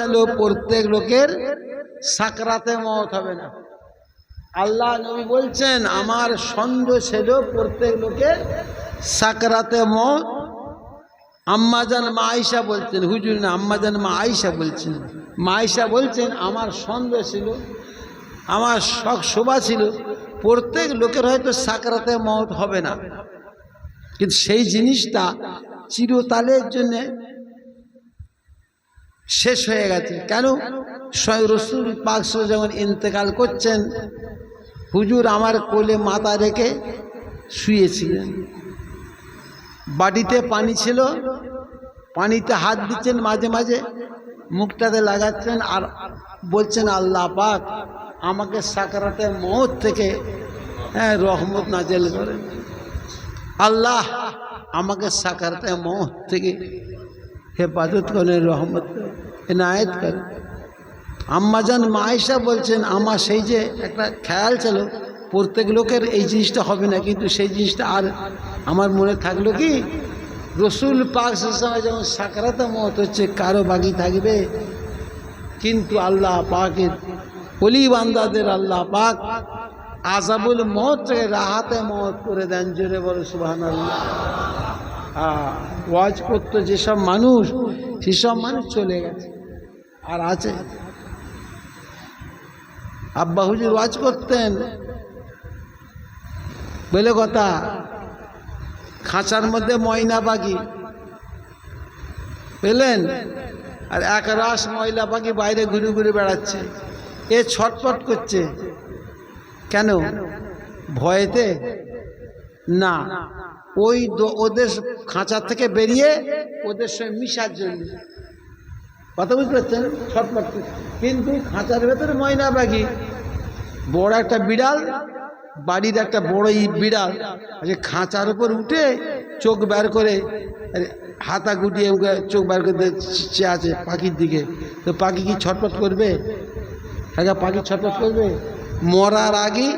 হলো প্রত্যেক লোকের সাকরাতে মত হবে না। আল্লাহ নবী বলছেন, আমার সন্দেহ ছিল প্রত্যেক লোকের সাকরাতে মত। আম্মাজান মা আয়সা বলছেন, হুজুর, না, আম্মাজান মা আয়সা বলছেন। মা আয়সা বলছেন, আমার সন্দেহ ছিল, আমার শখ, শোভা ছিল, প্রত্যেক লোকের হয়তো সাকরাতে মত হবে না। কিন্তু সেই জিনিসটা চিরতালের জন্যে শেষ হয়ে গেছে। কেন? স্বয়ং রসুল পাকস যখন ইন্তেকাল করছেন, হুজুর আমার কোলে মাথা রেখে শুয়েছিলেন। বাড়িতে পানি ছিল, পানিতে হাত দিচ্ছেন, মাঝে মাঝে মুখটাতে লাগাচ্ছেন আর বলছেন, আল্লাহ পাক আমাকে সাকারাতে মত থেকে হ্যাঁ রহমত নাজেল করেন। আল্লাহ আমাকে সাকারাতে মত থেকে হেফাজত করেন রহমত এনায়েত করেন আম্মাজান মায়েশা বলছেন আমার সেই যে একটা খেয়াল ছিল, প্রত্যেক লোকের এই জিনিসটা হবে না, কিন্তু সেই জিনিসটা আর আমার মনে থাকল কি, রসুল পাক সময় যেমন সাকরাতে মত হচ্ছে, কারও বাকি থাকবে, কিন্তু আল্লাহ পাকের অলি বান্দাদের আল্লাহ পাক আজাবুল মত রাহাতে মত করে দেন, জোরে বলে সুবাহান আল্লাহ ওয়াজ করতো যেসব মানুষ, সেসব মানুষ চলে গেছে। আর আছে। আব্বা হুজুর ওয়াজ করতেন। বলে কথা, খাঁচার মধ্যে ময়না পাখি পেলেন? আর এক রাস ময়লা পাখি বাইরে ঘুরে ঘুরে বেড়াচ্ছে। এ ছটপট করছে। কেন? ভয়েতে? না। ওই ওদের খাঁচার থেকে বেরিয়ে ওদের সঙ্গে মিশার জন্য। কথা বুঝতে পারছেন? ছটপট। কিন্তু খাঁচার ভেতরে ময়না পাখি বড় একটা বিড়াল, বাড়ির একটা বড় বিড়াল। আচ্ছা খাঁচার উপর উঠে চোখ বের করে হাতা গুটিয়ে ওকে চোখ বের করে চেয়ে আছে পাখির দিকে। তো পাখি কি ছটপট করবে? হ্যাঁ পাখি ছটপট করবে? মরার আগে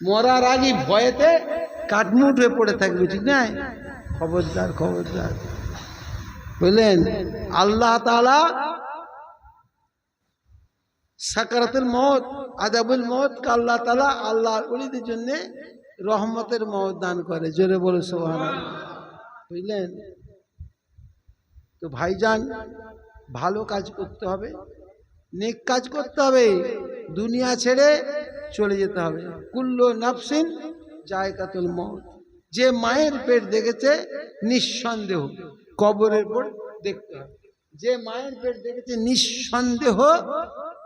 মরার আগে ভয়েতে কাটমুট হয়ে পড়ে থাকবে, ঠিক না খবরদার খবরদার। বুঝলেন? আল্লাহ তাআলা সাকারাতুল মত আজাবুল মত আল্লাহ তালা আল্লাহ অলিদের জন্য রহমতের মত দান করে। জোরে বলে সোহান বুঝলেন? তো ভাইজান, ভালো কাজ করতে হবে, নেক কাজ করতে হবে। দুনিয়া ছেড়ে চলে যেতে হবে। কুল্ল নাফসিন জায়কাতুল মত যে মায়ের পেট দেখেছে, নিঃসন্দেহ কবরের পর দেখতে হবে। যে মায়ের পেট দেখেছে, নিঃসন্দেহ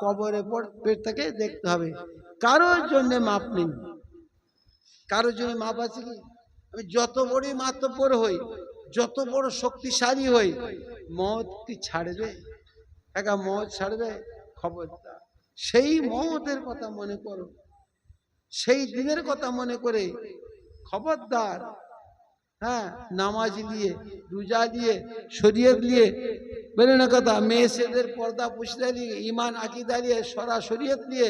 কবরের পর পেটটাকে দেখতে হবে। কারোর জন্য মাপ নেই। কারোর জন্য মাপ আছে কি? আমি যত বড়ই মাতব্বর হই, যত বড় শক্তিশালী হই মত কি ছাড়বে? একা মত ছাড়বে? খবরদার। সেই মতের কথা মনে করো। সেই দিনের কথা মনে করে খবরদার হ্যাঁ নামাজ নিয়ে রোজা দিয়ে, শরীয়ত নিয়ে বলে না কথা। মেয়ে ছেলেদের পর্দা পুষতে নিয়ে ইমান আকিদা নিয়ে সরা শরীয়ত নিয়ে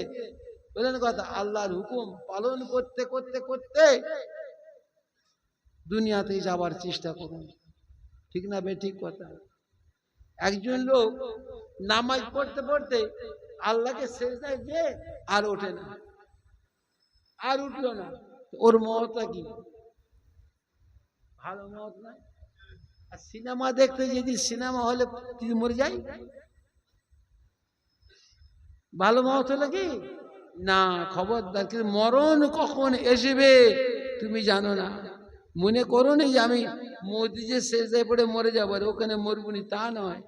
না কথা। আল্লাহর হুকুম পালন করতে করতে করতে দুনিয়াতে যাবার চেষ্টা করুন। ঠিক না বে, ঠিক কথা? একজন লোক নামাজ পড়তে পড়তে আল্লাহকে শেষদায় যে আর ওঠে না। আর উঠল না। ওর মহতা কি? ভালো মত না? আর সিনেমা দেখতে যদি সিনেমা হলে তুই মরে যাই? ভালো মত হলে কি? না, খবরদার, কিন্তু মরণ কখন আসবে তুমি জানো না। মনে করো নি যে আমি মোদি যে শেষ পড়ে মরে যাব ওখানে মরবুনি তা নয়।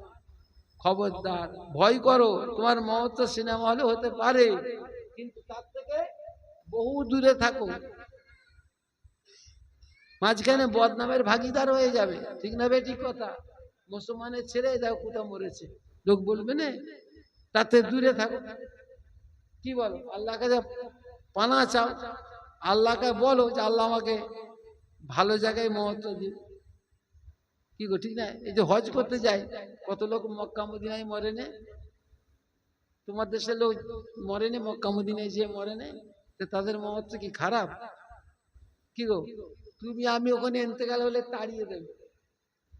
খবরদার, ভয় করো, তোমার মত সিনেমা হলে হতে পারে। কিন্তু তার থেকে বহু দূরে থাকো মাঝখানে বদনামের ভাগিদার হয়ে যাবে। ঠিক না ঠিক কথা? মুসলমানের ছেড়ে দেখো কোথাও মরেছে। লোক বলবে না, তাতে দূরে থাকো কি বলো? আল্লাহ কাছে পানা চাও, আল্লাহকে বলো যে আল্লাহ আমাকে ভালো জায়গায় মহত্ব দিন কি গো, ঠিক না? এই যে হজ করতে যায় কত লোক মক্কা মদিনায় মরে নে তোমার দেশের লোক মরে নে মক্কা মদিনায় যে মরে নে তো তাদের মহত্ব কি খারাপ? কি গো? তুমি আমি ওখানে এনতেকাল হলে তাড়িয়ে দেবে।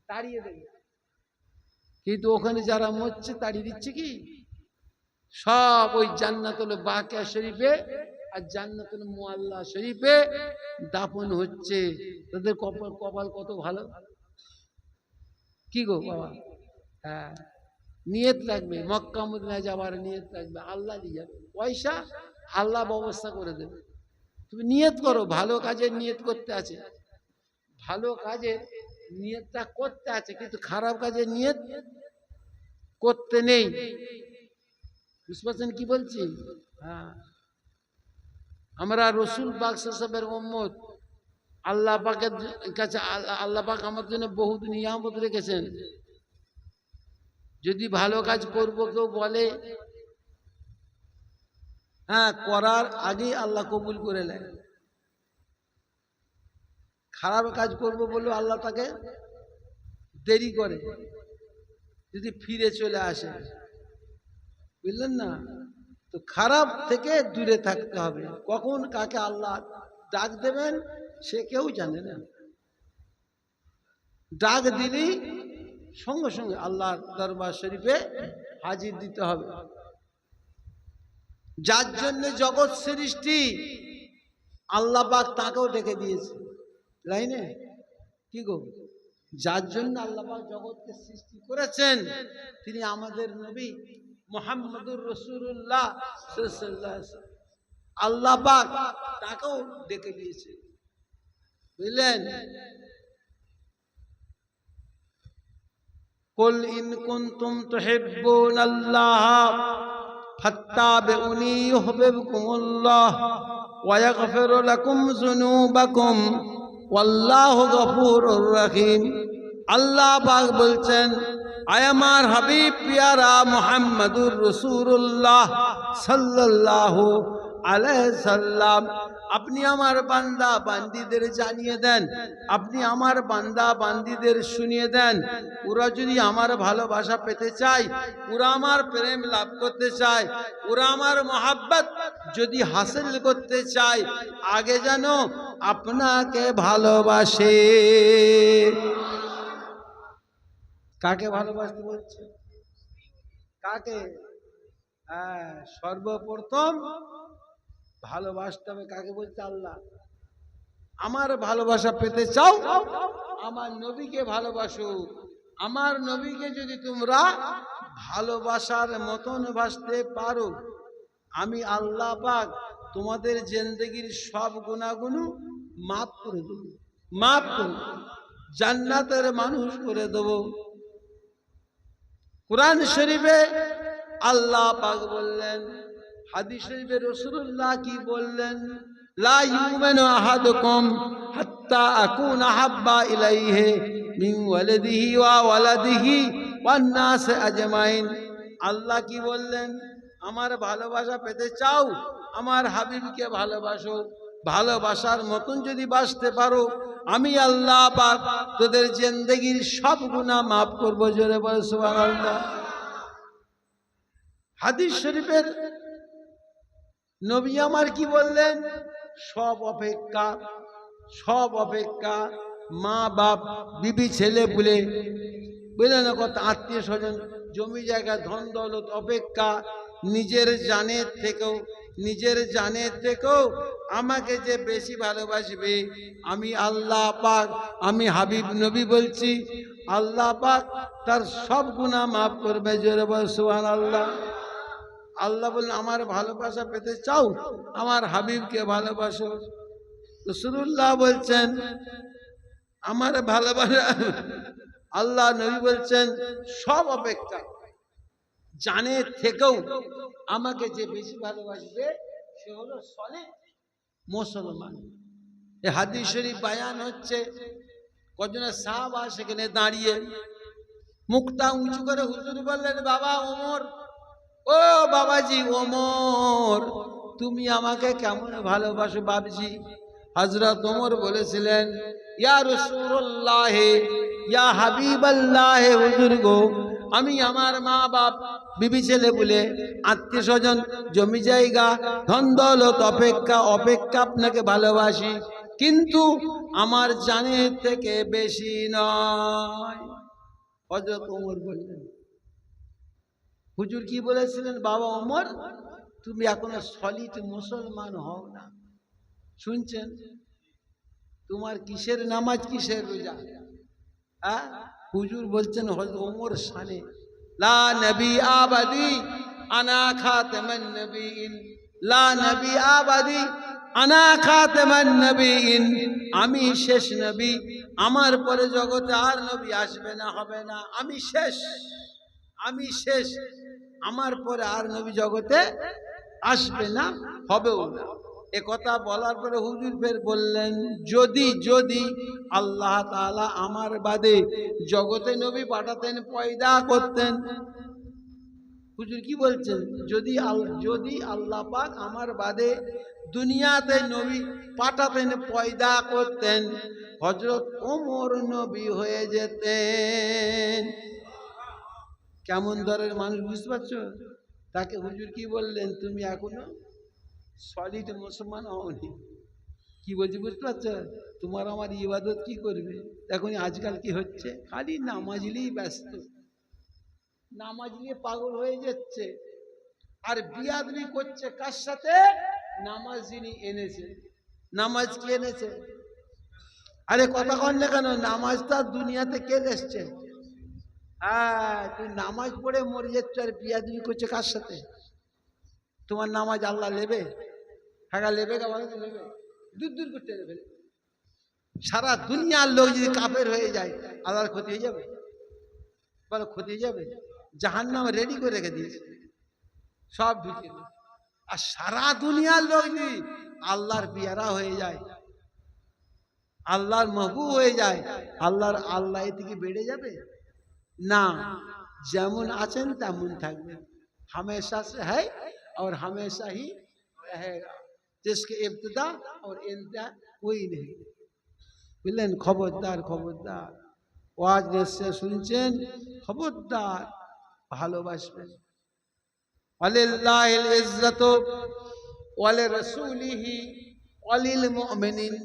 তাড়িয়ে দেবে। কিন্তু ওখানে যারা মরছে তাড়িয়ে দিচ্ছে কি? সব ওই জান্নাতুল বাকিয়া শরীফে আর জান্নাতুল মুআল্লা শরীফে দাফন হচ্ছে। তাদের কপাল কপাল কত ভালো? কি গো বাবা? হ্যাঁ নিয়ত রাখবে মক্কা মদিনায় যাবার নিয়ত রাখবে আল্লাহ দিয়ে যাবে। পয়সা আল্লাহ ব্যবস্থা করে দেবে। তুমি নিয়ত করো, ভালো কাজের নিয়ত করতে আছে। ভালো কাজে নিয়তটা করতে আছে, কিন্তু খারাপ কাজের নিয়ত করতে নেই। বুঝতে পারছেন কি বলছি? হ্যাঁ। আমরা রসুল পাক সাহেবের মোহাম্মদ আল্লাহ পাকের কাছে, আল্লাহ পাক আমার জন্য বহুত নিয়ামত রেখেছেন। যদি ভালো কাজ করব, কেউ বলে হ্যাঁ করার আগেই আল্লাহ কবুল করে নেয়। খারাপ কাজ করব বলে আল্লাহ তাকে দেরি করে, যদি ফিরে চলে আসে। বুঝলেন না? তো খারাপ থেকে দূরে থাকতে হবে। কখন কাকে আল্লাহ ডাক দেবেন সে কেউ জানে না। ডাক দিলেই সঙ্গে সঙ্গে আল্লাহর দরবার শরীফে হাজির দিতে হবে। যার জন্য জগৎ সৃষ্টি আল্লাহ পাক তাকেও ডেকে দিয়েছে লাইনে কি গো যার জন্য আল্লাহ পাক জগৎকে সৃষ্টি করেছেন তিনি আমাদের নবী মোহাম্মদুর রসুল্লাহ আল্লাহ পাক তাকেও ডেকে দিয়েছে বুঝলেন قل إن كنتم تحبون الله ফাত্তাবিউনি ইউহিবকুমুল্লাহ ওয়া ইয়াগফিরু লাকুম যুনুবাকুম, ওয়াল্লাহু গফুরুর রহিম। আল্লাহ পাক বলছেন, আয় আমার হাবিব, পিয়ারা মোহাম্মদুর রসুল্লাহ সাল্লাহ আলাই সাল্লাম। আপনি আমার বান্দা, বান্দিদের জানিয়ে দেন। আপনি আমার বান্দা, বান্দিদের শুনিয়ে দেন। ওরা যদি আমার ভালোবাসা পেতে চায়, ওরা আমার প্রেম লাভ করতে চায়, ওরা আমার মহাব্বত যদি হাসিল করতে চায়, আগে যেন আপনাকে ভালোবাসে। কাকে ভালোবাসতে বলছে? কাকে? হ্যাঁ সর্বপ্রথম ভালোবাসতে হবে কাকে বলছে আল্লাহ? আমার ভালোবাসা পেতে চাও? আমার নবীকে ভালোবাসো। আমার নবীকে যদি তোমরা ভালোবাসার মতন ভাসতে পারো, আমি আল্লাহ পাক তোমাদের জেন্দেগির সব গুণাগুণ মাফ করে দেবো। মাফ করে জান্নাতের মানুষ করে দেবো। কোরআন শরীফে আল্লাহ পাক বললেন হাদিস কি বললেন? ওয়া ওয়ালাদিহি আল্লাহ কি বললেন? আমার ভালোবাসা পেতে চাও, আমার হাবিবকে ভালোবাসো, ভালোবাসার মতন যদি বাসতে পারো, আমি আল্লাহ পাক তোদের জিন্দগির সব গুনাহ মাফ করব, জোরে বল আল্লাহ হাদিস শরীফের নবী আমার কি বললেন? সব অপেক্ষা সব অপেক্ষা, মা বাপ, বিবি, ছেলে, পুলে। বুঝলেন না কত আত্মীয় স্বজন? জমি জায়গা, ধন দৌলত, অপেক্ষা। নিজের জানের থেকেও, নিজের জানের থেকেও আমাকে যে বেশি ভালোবাসবে, আমি আল্লাহ পাক, আমি হাবিব নবী বলছি, আল্লাহ পাক তার সব গুণা মাফ করবে, জোরে বল সুবহান আল্লাহ আল্লাহ বললেন, আমার ভালোবাসা পেতে চাও? আমার হাবিবকে ভালোবাসো? রসুল্লাহ বলছেন, আমার ভালোবাসা আল্লাহ নবী বলছেন, সব অপেক্ষা। জানে থেকেও আমাকে যে বেশি ভালোবাসবে, সে হলো সলে মুসলমান। এ হাদিস শরীফ বায়ান হচ্ছে কজনের সাহাবা সেখানে দাঁড়িয়ে মুখটা উঁচু করে হুজুর বললেন, বাবা ওমর ও বাবাজি ওমর, তুমি আমাকে কেমন ভালোবাসো বাবজি? হজরত ওমর বলেছিলেন, ইয়া ইয়া হুজুর গো, আমি আমার মা বাপ বিবি ছেলে বলে আত্মীয় স্বজন জমি জায়গা, ধন অপেক্ষা অপেক্ষা আপনাকে ভালোবাসি। কিন্তু আমার জানের থেকে বেশি নয়। হজরত ওমর বললেন হুজুর কি বলেছিলেন, বাবা ওমর, তুমি এখনও সলিড মুসলমান হও না। শুনছেন? তোমার কিসের নামাজ, কিসের রোজা? হ্যাঁ হুজুর বলছেন হজরত ওমর শানে লা নবী আবাদি আনা খাতামান নবীন, লা নবী আবাদি আনা খাতামান নবীন, আমি শেষ নবী, আমার পরে জগতে আর নবী আসবে না, হবে না, আমি শেষ আমি শেষ। আমার পরে আর নবী জগতে আসবে না, হবেও না। এ কথা বলার পরে হুজুর ফের বললেন, যদি যদি আল্লাহ তাআলা আমার বাদে জগতে নবী পাঠাতেন, পয়দা করতেন। হুজুর কি বলছেন? যদি যদি আল্লাহ পাক আমার বাদে দুনিয়াতে নবী পাঠাতেন, পয়দা করতেন হজরত ওমর নবী হয়ে যেতেন। কেমন দরের মানুষ বুঝতে পারছ? তাকে হুজুর কি বললেন? তুমি এখনও সলিড মুসলমান হওনি। কি বলছি বুঝতে পারছ? তোমার আমার ইবাদত কি করবে? এখন আজকাল কি হচ্ছে? খালি নামাজলেই ব্যস্ত। নামাজ নিয়ে পাগল হয়ে যাচ্ছে। আর বিয়াদবি করছে কার সাথে? নামাজ যিনি এনেছে। নামাজ কি এনেছে? আরে কথা কন না কেন নামাজটা দুনিয়াতে কে এসছে হ্যাঁ তুই নামাজ পড়ে মরে যাচ্ছ আর বিয়াদবি করছে কার সাথে? তোমার নামাজ আল্লাহ নেবে? হ্যাঁ নেবে কা বলো নেবে। দূর দূর করতে নেবে সারা দুনিয়ার লোক যদি কাফের হয়ে যায়, আল্লাহর ক্ষতি হয়ে যাবে? বলো, ক্ষতি হয়ে যাবে? জাহান নাম রেডি করে রেখে দিয়েছে। সব ঢুকে আর সারা দুনিয়ার লোক যদি আল্লাহর বিয়ারা হয়ে যায়, আল্লাহর মহবু হয়ে যায়, আল্লাহর আল্লাহ এ থেকে বেড়ে যাবে? না যেমন আছেন তেমন থাকবেন हमेशा से है और हमेशा ही रहेगा जिसके इब्तदा और इंतहा कोई नहीं বুঝলেন খবরদার খবরদার ওয়াজ নিশ্চয় শুনছেন খবরদার ভালোবাসবেন ওয়ালিল্লাহিল ইজ্জাতু ওয়ালি রাসূলিহি ওয়ালিল মুমিনিন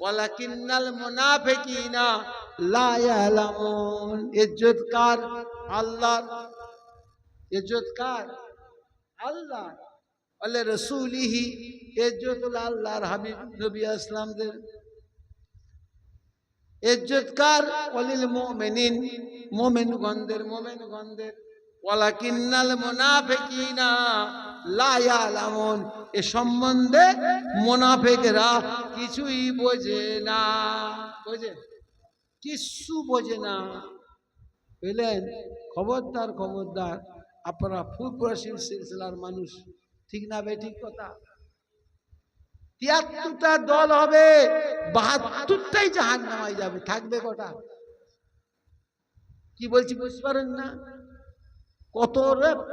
ওয়ালাকিন্নাল মুনাফিকিনা লা ইয়ালামুন, ইজ্জত কার? কার? আল্লাহ রাসূলিহি নবী আসলামদের। ওয়ালিল মুমিনিন মুমিন গন্ধের মুমিন গন্ধের ওয়ালাকিন্নাল মুনাফিকিনা, লা ইয়ালামুন, এ সম্বন্ধে মুনাফিকরা কিছুই বোঝে না। বোঝে? কিছু বোঝে না। বুঝলেন খবরদার খবরদার, আপনারা ফুরপুরাশির সিলসিলার মানুষ, ঠিক না বে ঠিক কথা? তিয়াত্তরটা দল হবে, বাহাত্তরটাই জাহান নামাই যাবে, থাকবে কটা? কি বলছি বুঝতে পারেন না? কত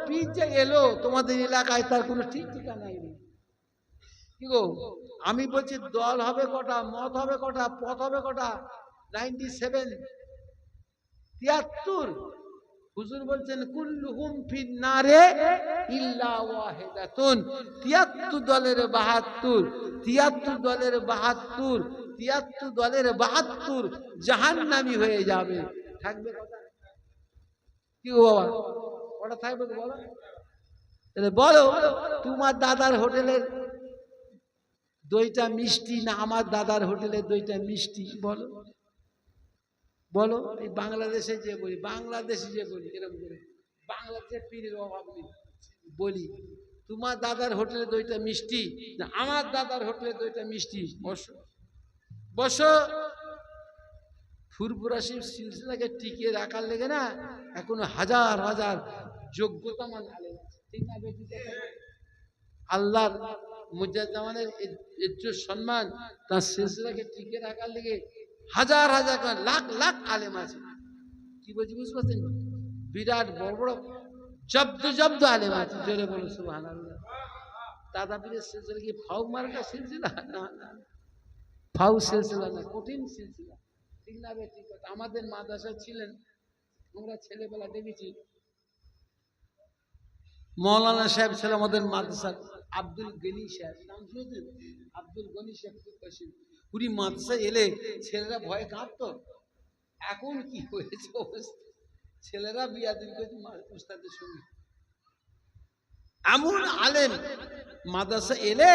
পিচ এলো তোমাদের এলাকায় তার কোনো ঠিক ঠিকানা নেই। কি গো? আমি বলছি দল হবে কটা, মত হবে কটা, পথ হবে কটা? নাইনটি সেভেন, তিয়াত্তর। হুজুর বলছেন, কুল্লুহুম ফিন নারে ইল্লা ওয়াহিদাতুন। 73 দলের 72 73 দলের 72 73 দলের 72 জাহান্নামী হয়ে যাবে। থাকবে কি বাবা? ওটা থাকবে বলো? তাহলে বলো, তোমার দাদার হোটেলের দইটা মিষ্টি না আমার দাদার হোটেলের দইটা মিষ্টি? বলো। বলো, এই বাংলাদেশে যে বলি, বাংলাদেশে যে বলি, এরকম করে। বাংলাদেশে পীরের অভাব নেই। বলি, তোমার দাদার হোটেলে দইটা মিষ্টি, না আমার দাদার হোটেলে দইটা মিষ্টি। বসো। বসো। ফুরপুরাশির সিলসিলাকে টিকিয়ে রাখার লেগে না এখনও হাজার হাজার যোগ্যতা মান। ঠিক না আল্লাহর মুজাজ্জামানের ইজ্জত সম্মান, তার সিলসিলাকে টিকিয়ে রাখার লেগে হাজার হাজার লাখ লাখ আলেম আছে। কি বলছি বুঝতে পারছেন? বিরাট বড় বড় জব্দ জব্দ আলেম আছে। জোরে বলো সুবহান দাদা পীরের সিলসিলা কি ফাউ মার্কা সিলসিলা? না না। ফাউ সিলসিলা না, কঠিন সিলসিলা। ঠিক না বে, ঠিক কথা। আমাদের মাদ্রাসা ছিলেন, আমরা ছেলেবেলা দেখেছি। মৌলানা সাহেব ছিল আমাদের মাদ্রাসার আব্দুল গনি সাহেব। নাম শুনেছেন? আব্দুল গনি সাহেব খুব পুরি মাদ্রাসা এলে ছেলেরা ভয়ে কাঁপতো এখন কি হয়েছে অবস্থা? ছেলেরা বিয়া দিন করছে সঙ্গে। এমন আলেম মাদ্রাসা এলে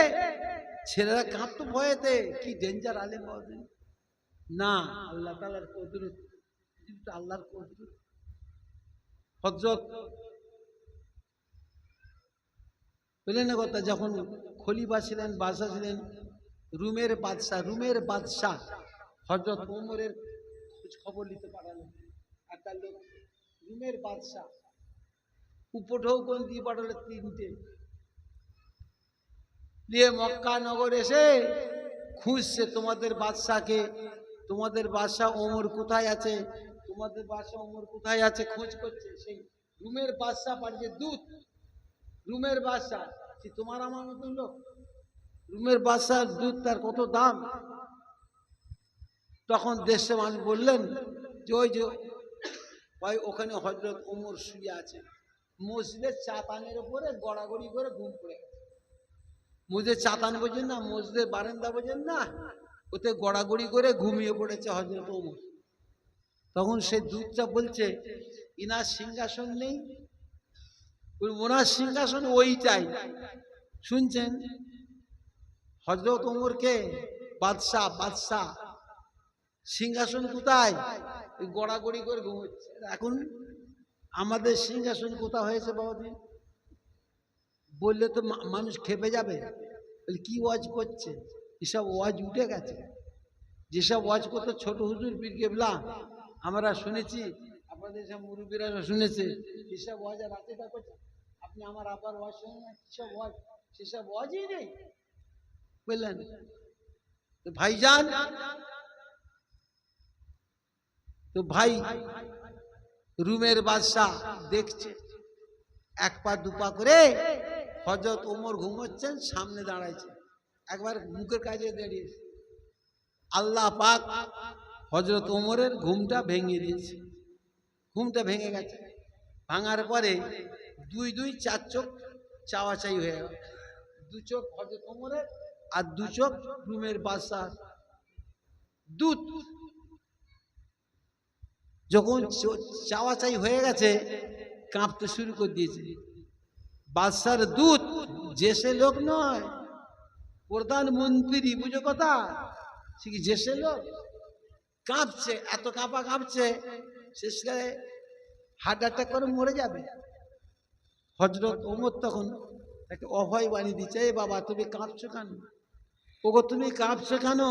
ছেলেরা কাঁপতো ভয়েতে, কি ডেঞ্জার আলেম বাবা না, আল্লাহ তালার কদরত আল্লাহর কদরত। হজরত বুঝলেন না কথা, যখন খলিফা ছিলেন, বাদশাহ ছিলেন রুমের বাদশাহ রুমের বাদশাহ। হজরত ওমরের খোঁজ খবর নিতে পাঠালেন একটা লোক, রুমের বাদশাহ। উপঢৌকন দিয়ে পাঠালে তিনটে। দিয়ে মক্কা নগর এসে খুঁজছে তোমাদের বাদশাকে তোমাদের বাদশাহ ওমর কোথায় আছে? তোমাদের বাদশাহ ওমর কোথায় আছে? খোঁজ করছে। সেই রুমের বাদশাহ পাঠিয়ে দূত, রুমের বাদশাহ তোমার আমার মতন লোক? রুমের বাদশাহ দুধ তার কত দাম? তখন দেশে মানুষ বললেন যে, ওই যে ভাই ওখানে হজরত ওমর শুয়ে আছে। মসজিদের চাতানের উপরে গড়াগড়ি করে ঘুম পড়ে মসজিদের চাতান বোঝেন না, মসজিদের বারান্দা বোঝেন না, ওতে গড়াগড়ি করে ঘুমিয়ে পড়েছে হজরত ওমর। তখন সে দুধটা বলছে, ইনার সিংহাসন নেই? ওনার সিংহাসন ওইটাই। শুনছেন? হজরত ওমরকে বাদশাহ বাদশাহ। সিংহাসন কোথায়? গড়াগড়ি করে ঘুমোচ্ছে। এখন আমাদের সিংহাসন কোথা হয়েছে বাবাজি? বললে তো মানুষ খেপে যাবে। কি ওয়াজ করছে? এসব ওয়াজ উঠে গেছে। যেসব ওয়াজ করতো ছোট হুজুর পীর কেবলা, আমরা শুনেছি, আপনাদের সব মুরব্বীরা শুনেছে এসব ওয়াজ আর করছে। আপনি আমার আবার ওয়াজ শুনেন না? কিসব ওয়াজ? সেসব ওয়াজই নেই। বুঝলেন ভাইজান, তো ভাই রুমের বাদশাহ দেখছে, এক পা দুপা করে হজরত ওমর ঘুমোচ্ছেন, সামনে দাঁড়াইছে। একবার মুখের কাজে দাঁড়িয়েছে আল্লাহ পাক হজরত ওমরের ঘুমটা ভেঙে দিয়েছে। ঘুমটা ভেঙে গেছে। ভাঙার পরে দুই দুই চার চোখ চাওয়া চাই হয়ে গেল। দু চোখ হজরত ওমরের আর দু চোখ রুমের বাদশাহ দুধ, যখন চাওয়া চাই হয়ে গেছে, কাঁপতে শুরু করে দিয়েছে। বাদশার দূত, যে সে লোক নয়, প্রধানমন্ত্রী, বুঝো কথা? সে কি যে সে লোক? কাঁপছে, এত কাঁপা কাঁপছে, শেষকালে হার্ট অ্যাটাক করে মরে যাবে। হজরত ওমর তখন একটা অভয় বাণী দিচ্ছে, "এ বাবা, তুমি কাঁপছো কেন? ওগো, তুমি কাঁপছো কেন?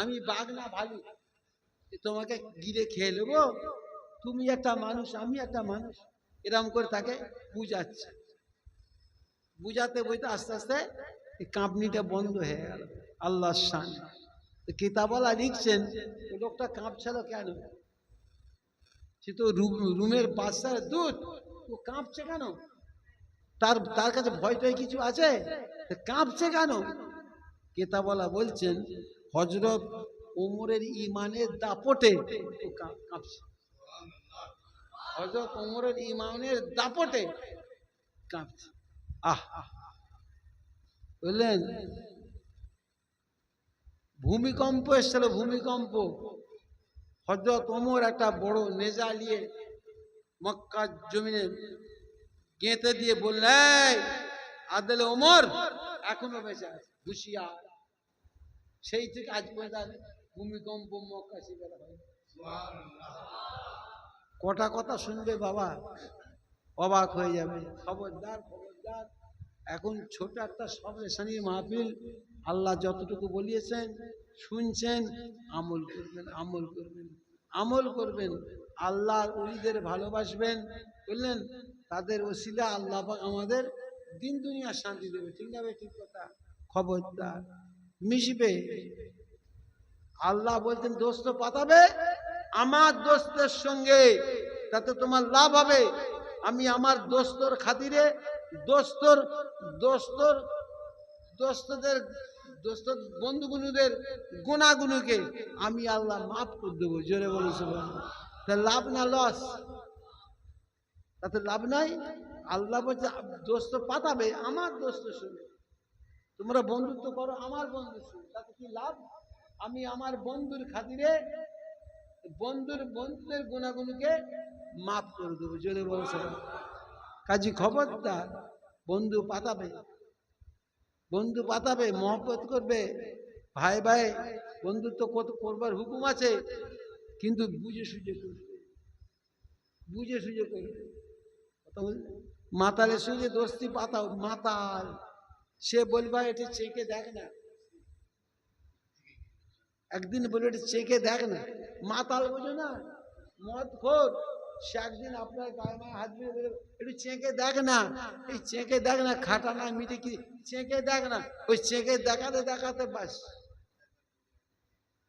আমি বাঘ না ভালু তোমাকে গিরে খেয়ে নেব? তুমি একটা মানুষ, আমি একটা মানুষ। এরম করে তাকে বুঝাচ্ছে। বুঝাতে বুঝতে আস্তে আস্তে কাঁপনিটা বন্ধ হয়ে গেল। আল্লাহর শান। কিতাবলা লিখছেন, ও লোকটা কাঁপছিল কেন? সে তো রুমের বাচ্চার দুধ ও কাঁপছে কেন? তার তার কাছে ভয় টয় কিছু আছে? কাঁপছে কেন? কেতাবলা বলছেন হজরত ওমরের ইমানের দাপটে কাঁপছে। হজরত ওমরের ইমানের দাপটে কাঁপছে। আহ। বুঝলেন ভূমিকম্প এসেছিল, ভূমিকম্প। হজরত ওমর একটা বড় নেজা নিয়ে মক্কার জমিনে গেঁথে দিয়ে বললে আদেলে ওমর, এখনও বেঁচে আছে। হুশিয়ার সেই থেকে আজ পর্যন্ত ভূমিকম্প মক্কা শিকার কটা কথা শুনবে বাবা? অবাক হয়ে যাবে। খবরদার খবরদার। এখন ছোট একটা সব সবলেশানি মাহফিল। আল্লাহ যতটুকু বলিয়েছেন, শুনছেন, আমল করবেন আমল করবেন আমল করবেন। আল্লাহ উলিদের ভালোবাসবেন, বুঝলেন? তাদের ওসিলা আল্লাহ আমাদের দিন দুনিয়া শান্তি দেবে। ঠিক আছে ঠিক কথা। খবরদার। মিশবে। আল্লাহ বলতেন দোস্ত পাতাবে আমার দোস্তের সঙ্গে, তাতে তোমার লাভ হবে। আমি আমার দোস্তর খাতিরে দোস্তর দোস্তর, দোস্তদের দোস্ত বন্ধুগুনুদের গুণাগুনুকে আমি আল্লাহ মাফ করে দেবো। জোরে বলে তা লাভ না লস? তাতে লাভ নাই? আল্লাহ বলছে, দোস্ত পাতাবে আমার দোস্তের সঙ্গে। তোমরা বন্ধুত্ব করো, আমার সঙ্গে। তাতে কি লাভ? আমি আমার বন্ধুর খাতিরে বন্ধুর বন্ধুদের গুণাগুণকে মাফ করে দেবো। জোরে বলছে কাজী খবরদার, বন্ধু পাতাবে। বন্ধু পাতাবে, মহব্বত করবে। ভাই ভাই, বন্ধুত্ব কত করবার হুকুম আছে, কিন্তু বুঝে সুঝে করবে। বুঝে সুঝে করবে? মাতালের সঙ্গে দোস্তি পাতাও মাতাল। সে বলবা এটি চেকে দেখ না। একদিন বলে এটি চেকে দেখ না। মাতাল বোঝো না, মদ খোর। সে একদিন আপনার গায়ে হাত একটু চেকে দেখ না। এই চেকে দেখ না, খাটা না মিটে কি? চেকে দেখ না। ওই চেকে দেখাতে দেখাতে বাস।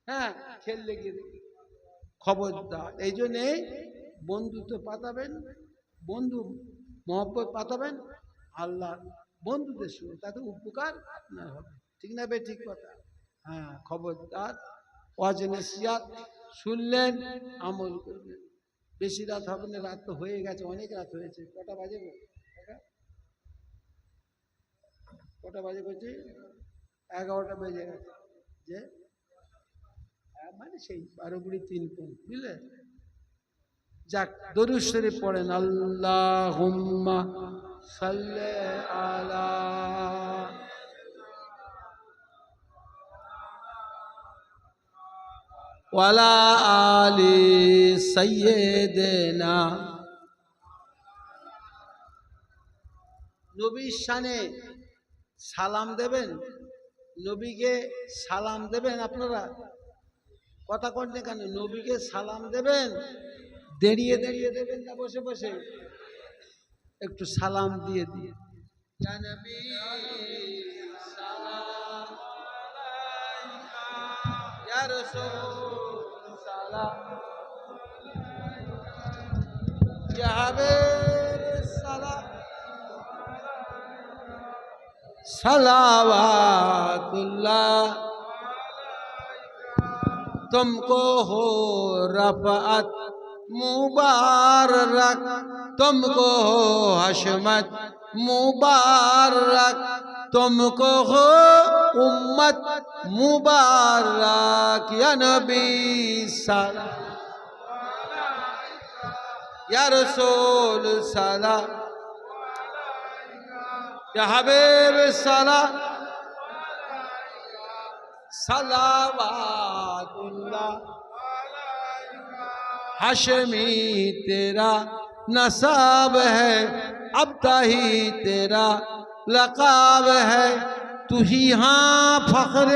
হ্যাঁ খেললে গিয়ে খবরদার। এই জন্যে বন্ধুত্ব পাতাবেন, বন্ধু মহব্বত পাতাবেন, আল্লাহ বন্ধুদের সঙ্গে তাতে উপকার আপনার হবে। ঠিক না বে ঠিক কথা? হ্যাঁ খবরদার অজনে শুনলেন আমল করবেন। বেশি রাত হবে না রাত তো হয়ে গেছে অনেক রাত হয়েছে। কটা বাজে কটা বাজে করছি এগারোটা বেজে গেছে। যে? হ্যাঁ, মানে সেই বারো কুড়ি তিন পয়েন্ট বুঝলে? যাক, দরুদ শরীফ পড়েন আল্লাহ সাল্লে আলা ওয়ালা আলি সাইয়েদেনা নবীর শানে সালাম দেবেন? নবীকে সালাম দেবেন আপনারা? কথা করতে কেন? নবীকে সালাম দেবেন? দাঁড়িয়ে দাঁড়িয়ে দেবেন না বসে বসে একটু সালাম দিয়ে দিয়ে ইয়া নবী, সালাম আলাইকা। ইয়া রাসূল, সালাম ইয়া হাবিব, সালাম सलावातुल्लाह तुमको हो रफअत मुबारक तुमको हो हशमत मुबारक तुमको हो उम्मत मुबारक या नबी सलाम या रसूल सलाम या हबीब सलाम सलावातुल्लाह حشمی تیرا نصاب ہے اب ہی تیرا لقاب ہے۔ تو ہی ہاں فخر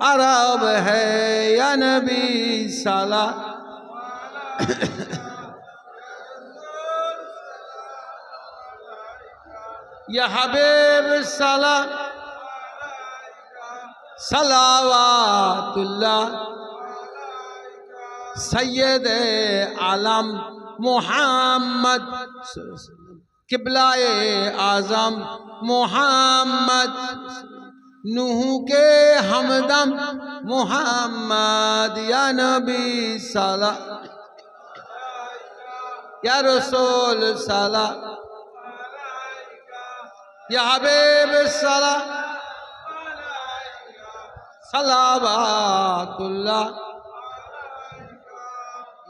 عرب ہے، یا نبی سالہ یا حبیب سالہ صلوات اللہ সৈয়দ আলম মোহাম্মদ কিবলায় আজম মোহাম্মদ নুহু কে হামদম মোহাম্মদ ইয়া নবী সালা ইয়া রসুল সালা ইয়া হাবিব সালা সালাবাতুল্লাহ